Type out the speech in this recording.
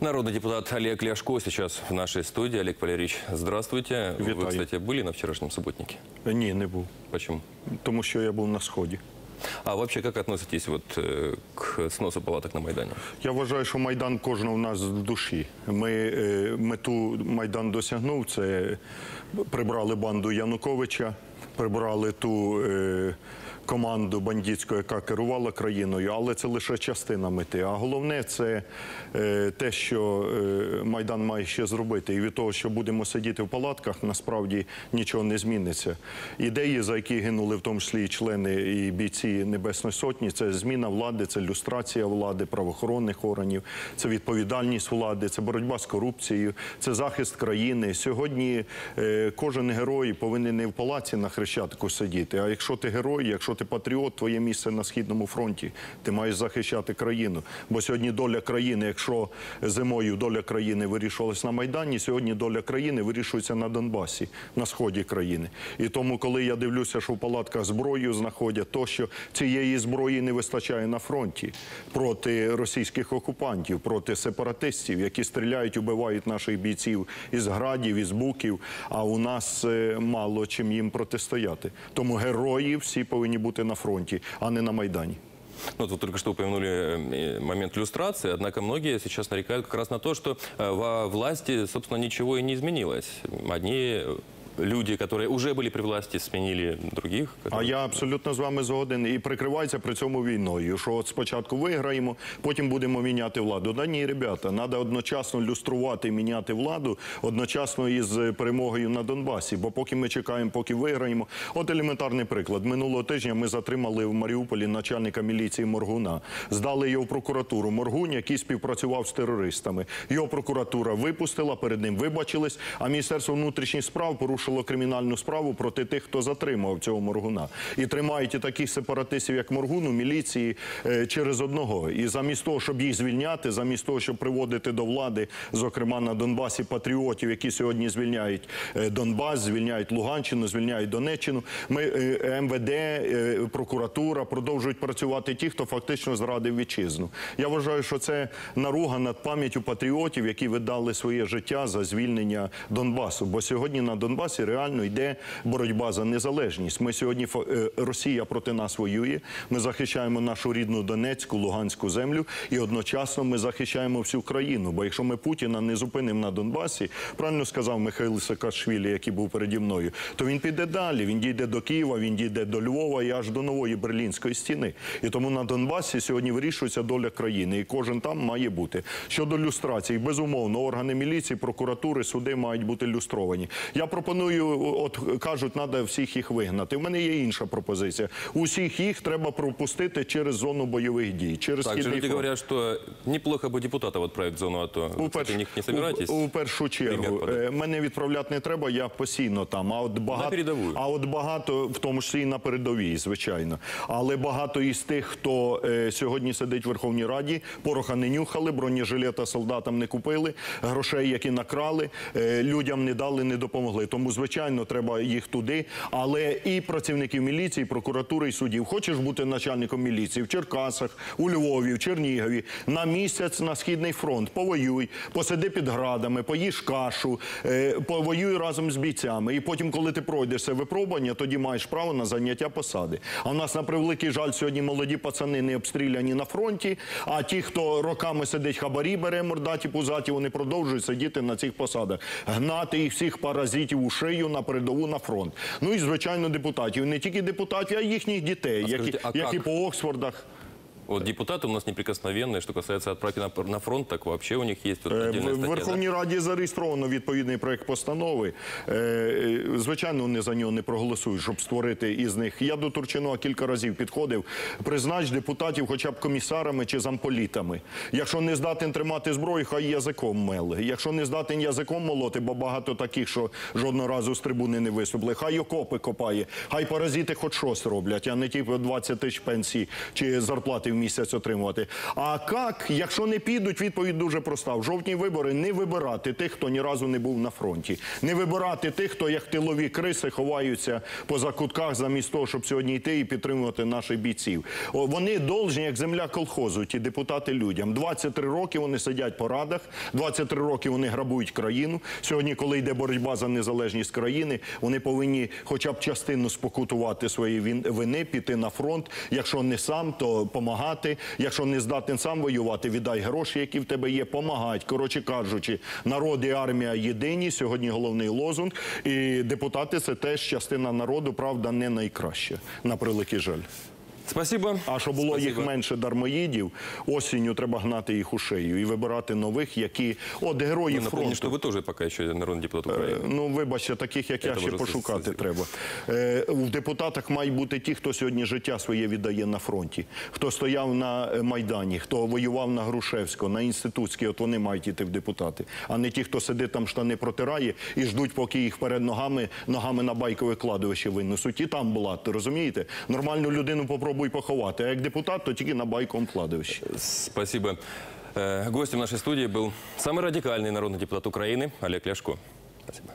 Народный депутат Олег Ляшко сейчас в нашей студии. Олег Валерьевич, здравствуйте. Вы, Витаю. кстати, были на вчерашнем субботнике? Ні, не був. Почему? Тому що я був на сході. А вообще, как относитесь вот э, к сносу палаток на Майдане? Я вважаю, що Майдан кожного в нас в душі. Ми е, мету Майдан досягнув. Це прибрали банду Януковича, прибрали ту е, команду бандитську, яка керувала країною, але це лише частина мети. А головне це е, те, що е, Майдан має ще зробити. І від того, що будемо сидіти в палатках, насправді нічого не зміниться. Ідеї, за які гинули в тому числі і члени і бійці Небесної Сотні, це зміна влади, це люстрація влади, правоохоронних органів, це відповідальність влади, це боротьба з корупцією, це захист країни. Сьогодні е, кожен герой повинен не в палаці на Хрещатику сидіти. А якщо ти герой, якщо ти патріот, твоє місце на східному фронті. Ти маєш захищати країну. Бо сьогодні доля країни, якщо зимою доля країни вирішувалась на Майдані, сьогодні доля країни вирішується на Донбасі, на сході країни. І тому, коли я дивлюся, що в палатках зброю знаходять, то що цієї зброї не вистачає на фронті проти російських окупантів, проти сепаратистів, які стріляють, убивають наших бійців із градів, із буків. А у нас е, мало чим їм протистояти Тому герої всі повинні бути на фронті, а не на майдані. Ну, вот вы только что упомянули э, момент люстрации, однако многие сейчас нарекают как раз на то, что э, во власти, собственно, ничего и не изменилось. Одни э, люди, которые уже были при власти, сменили других. А которые- я абсолютно з вами згоден і прикривається при цьому війною. Що от спочатку виграємо, потім будемо міняти владу. Да ні, ребята, треба одночасно люструвати і міняти владу одночасно із перемогою на Донбасі. Бо поки ми чекаємо, поки виграємо. От елементарний приклад. Минулого тижня ми затримали в Маріуполі начальника міліції Моргуна. Здали його в прокуратуру. Моргун, який співпрацював з терористами. Його прокуратура випустила, перед ним вибачились, а Міністерство внутрішніх справ порушило кримінальну справу проти тих, хто затримав цього Моргуна. І тримають і таких сепаратистів, як Моргун, у міліції е, через одного. І замість того, щоб їх звільняти, замість того, щоб приводити до влади, зокрема на Донбасі, патріотів, які сьогодні звільняють е, Донбас, звільняють Луганщину, звільняють Донеччину. Ми е, МВД, прокуратура продовжують працювати ті, хто фактично зрадив вітчизну. Я вважаю, що це наруга над пам'яттю патріотів, які віддали своє життя за звільнення Донбасу. Бо сьогодні на Донбасі реально йде боротьба за незалежність. Ми сьогодні е, Росія проти нас воює. Ми захищаємо нашу рідну Донецьку, Луганську землю, і одночасно ми захищаємо всю країну. Бо якщо ми Путіна не зупинимо на Донбасі, правильно сказав Михайло Саакашвілі, який був переді мною, то він піде далі. Він дійде до Києва, він дійде до Львова і аж до нової берлінської стіни. І тому на Донбасі сьогодні вирішується доля країни, і кожен там має бути. Щодо люстрації, безумовно, органи міліції, прокуратури, суди мають бути люстровані. Я пропоную, от кажуть, треба всіх їх вигнати. У мене є інша пропозиція. Усіх їх треба пропустити через зону бойових дій, через Также східний люди фронт. говорят, что неплохо бы депутатов отправить в зону АТО. Кстати, перш- них не у, у першу чергу е, мене відправляти не треба, я постійно там. А от багато, передову. а от багато, в тому числі і на передовій, звичайно. Але багато із тих, хто е, сьогодні сидить в Верховній Раді, пороха не нюхали, бронежилета солдатам не купили, грошей, які накрали, е, людям не дали, не допомогли. Тому, звичайно, треба їх туди. Але і працівників міліції, прокуратури і судів. Хочеш бути начальником міліції в Черкасах, у Львові, в Чернігові, на місяць на східний фронт, повоюй, посиди під градами, поїж кашу, е, повоюй разом з бійцями. І потім, коли ти пройдеш це випробування, тоді маєш право на заняття посади. А в нас на превеликий жаль сьогодні молоді пацани не обстріляні на фронті. А ті, хто роками сидить хабарі, бере мордаті пузаті, вони продовжують сидіти на цих посадах, гнати їх всіх паразитів у шию на передову на фронт. Ну і звичайно депутатів, не тільки депутатів, а й їхніх дітей, А які, скажіть, а які як? по Оксфордах. Вот депутаты у нас неприкосновенные. Что касается отправки на, на фронт, так вообще у них есть вот Е, отдельная В статья. да? Верховній Раді зареєстровано відповідний проект постанови. Е, е, Звичайно, вони за нього не проголосують, щоб створити із них. Я до Турчинова кілька разів підходив. Признач депутатів хоча б комісарами чи замполітами. Якщо не здатен тримати зброю, хай язиком меле. Якщо не здатен язиком молоти, бо багато таких, що жодного разу з трибуни не виступили, хай окопи копає, хай паразити хоч щось роблять, а не ті по 20 тисяч пенсій чи зарплати в місяць отримувати. А як, якщо не підуть, відповідь дуже проста. В жовтні вибори не вибирати тих, хто ні разу не був на фронті, не вибирати тих, хто як тилові криси ховаються по закутках, замість того, щоб сьогодні йти і підтримувати наших бійців. Вони должні, як земля колхозу, ті депутати людям. 23 роки вони сидять по радах, 23 роки вони грабують країну. Сьогодні, коли йде боротьба за незалежність країни, вони повинні хоча б частину спокутувати свої вини, піти на фронт. Якщо не сам, то помагати. Якщо не здатен сам воювати, віддай гроші, які в тебе є, помагать. Коротше кажучи, народ і армія єдині. Сьогодні головний лозунг. І депутати це теж частина народу, правда, не найкраще На превеликий жаль. Спасибо. А щоб було їх Спасибо. менше дармоїдів, осінню треба гнати їх у шию і вибирати нових, які от герої Напомню, фронту. что вы тоже пока еще народный депутат Украины. Ну, вибачте, таких як я Це ще може пошукати стосується. треба. Е, в депутатах мають бути ті, хто сьогодні життя своє віддає на фронті, хто стояв на е, Майдані, хто воював на Грушевського, на Інститутській, от вони мають іти в депутати, а не ті, хто сидить там штани протирає і ждуть, поки їх перед ногами, ногами на байкове кладовище винесуть. І там була, ти розумієте? Нормальну людину попробуй поховати, а як депутат, то тільки на байковому кладовищі. Спасибо. Э, Гостем нашей студии был самый радикальный народный депутат Украины Олег Ляшко. Спасибо.